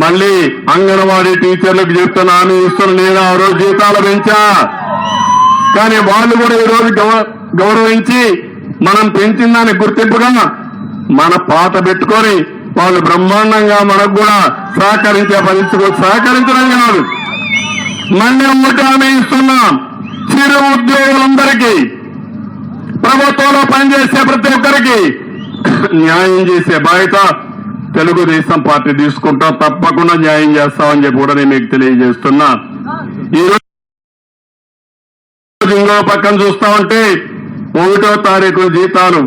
మళ్ళీ అంగన్వాడీ టీచర్లకు చెప్తున్నా హామీ ఇస్తున్న నేను ఆ రోజు జీతాలు పెంచా. కానీ వాళ్ళు కూడా ఈరోజు గౌ- గౌరవించి మనం పెంచిందని గుర్తింపుగా మన పాత పెట్టుకొని వాళ్ళు బ్రహ్మాండంగా మనకు కూడా సహకరించే పరిస్థితి సహకరించడం కాదు మళ్ళీ ఒకటి హామీ ఇస్తున్నాం. చిరు ఉద్యోగులందరికీ ప్రభుత్వంలో పనిచేసే ప్రతి ఒక్కరికి న్యాయం చేసే బాధ్యత తెలుగుదేశం పార్టీ తీసుకుంటాం తప్పకుండా న్యాయం చేస్తామని చెప్పి కూడా నేను మీకు తెలియజేస్తున్నా. ఈ రోజు ఇంకో పక్కన చూస్తా ఉంటే ఒకటో తారీఖు జీతాలు.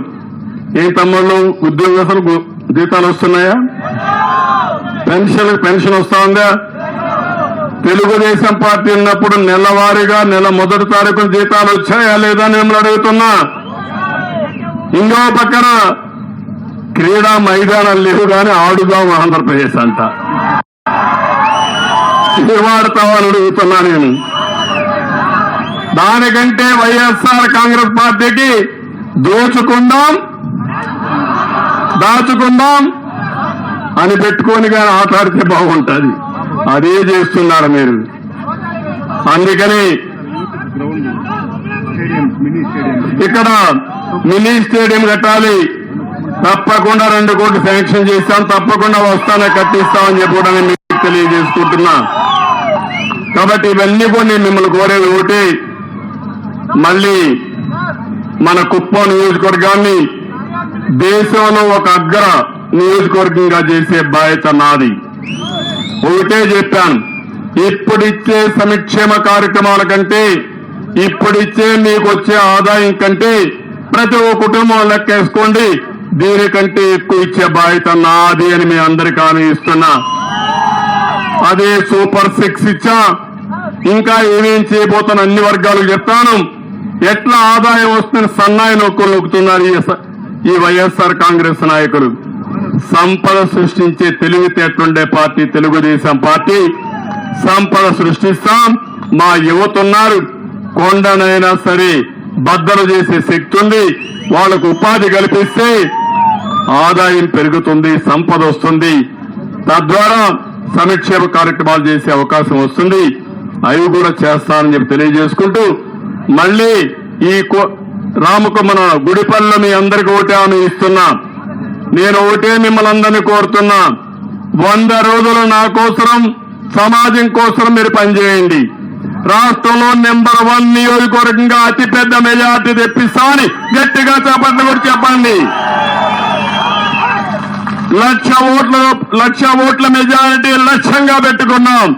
ఏ తమ్ముళ్ళు ఉద్యోగస్తులు జీతాలు వస్తున్నాయా? పెన్షన్ పెన్షన్ వస్తా ఉందా తెలుగుదేశం పార్టీ ఉన్నప్పుడు నెలవారీగా నెల మొదటి తారీఖు జీతాలు వచ్చాయా లేదా నేను మిమ్మల్ని అడుగుతున్నా. ఇంకో పక్కన క్రీడా మైదానాలు లేవు కానీ ఆడుదాం ఆంధ్రప్రదేశ్ అంట. ఇది వాడతామని అడుగుతున్నా నేను. దానికంటే వైఎస్ఆర్ కాంగ్రెస్ పార్టీకి దోచుకుందాం దాచుకుందాం అని పెట్టుకొని కానీ ఆటాడితే బాగుంటుంది. అదే చేస్తున్నారు మీరు. అందుకని ఇక్కడ మినీ స్టేడియం కట్టాలి. తప్పకుండా రెండు కోట్లు శాంక్షన్ చేస్తాం తప్పకుండా వస్తానే కట్టిస్తామని చెప్పి కూడా నేను మీకు తెలియజేసుకుంటున్నా. కాబట్టి ఇవన్నీ కూడా నేను మిమ్మల్ని కోరేది ఒకటి మళ్ళీ మన కుప్పం నియోజకవర్గాన్ని దేశంలో ఒక అగ్ర నియోజకవర్గంగా చేసే బాధ్యత నాది. ఒకటే చెప్పాను ఇప్పుడిచ్చే సంక్షేమ కార్యక్రమాల కంటే ఇప్పుడిచ్చే మీకు వచ్చే ఆదాయం కంటే ప్రతి ఒక్క కుటుంబం లెక్కేసుకోండి. దీనికంటే ఎక్కువ ఇచ్చే బాధ్యత నాది అని మీ అందరికీ హామీ ఇస్తున్నా. అదే సూపర్ సిక్స్ ఇచ్చా. ఇంకా ఏమేం చేయబోతున్న అన్ని వర్గాలకు చెప్తాను. ఎట్లా ఆదాయం వస్తున్న సన్నాయి నొక్కులు నొక్కుతున్నారు ఈ స- ఈ వైఎస్ఆర్ కాంగ్రెస్ నాయకులు. సంపద సృష్టించే తెలివితేటలుండే పార్టీ తెలుగుదేశం పార్టీ. సంపద సృష్టిస్తాం. మా యువత ఉన్నారు. కొండనైనా సరే బద్దలు చేసే శక్తి ఉంది. వాళ్ళకు ఉపాధి కల్పిస్తే ఆదాయం పెరుగుతుంది సంపద వస్తుంది. తద్వారా సంక్షేమ కార్యక్రమాలు చేసే అవకాశం వస్తుంది. అవి కూడా చేస్తానని చెప్పి తెలియజేసుకుంటూ మళ్ళీ ఈ కో- రామకు మన గుడిపల్లి మీ అందరికీ ఓటే హామీ ఇస్తున్నా. నేను ఓటే మిమ్మల్ని అందరినీ కోరుతున్నా. వంద రోజులు నా కోసరం సమాజం కోసం మీరు పనిచేయండి. రాష్ట్రంలో నెంబర్ వన్ నియోజకవర్గంగా అతిపెద్ద మెజార్టీ తెప్పిస్తామని గట్టిగా చేపట్లు కూడా చెప్పండి. లక్ష ఓట్ల లక్ష ఓట్ల మెజారిటీ లక్ష్యంగా పెట్టుకున్నాం.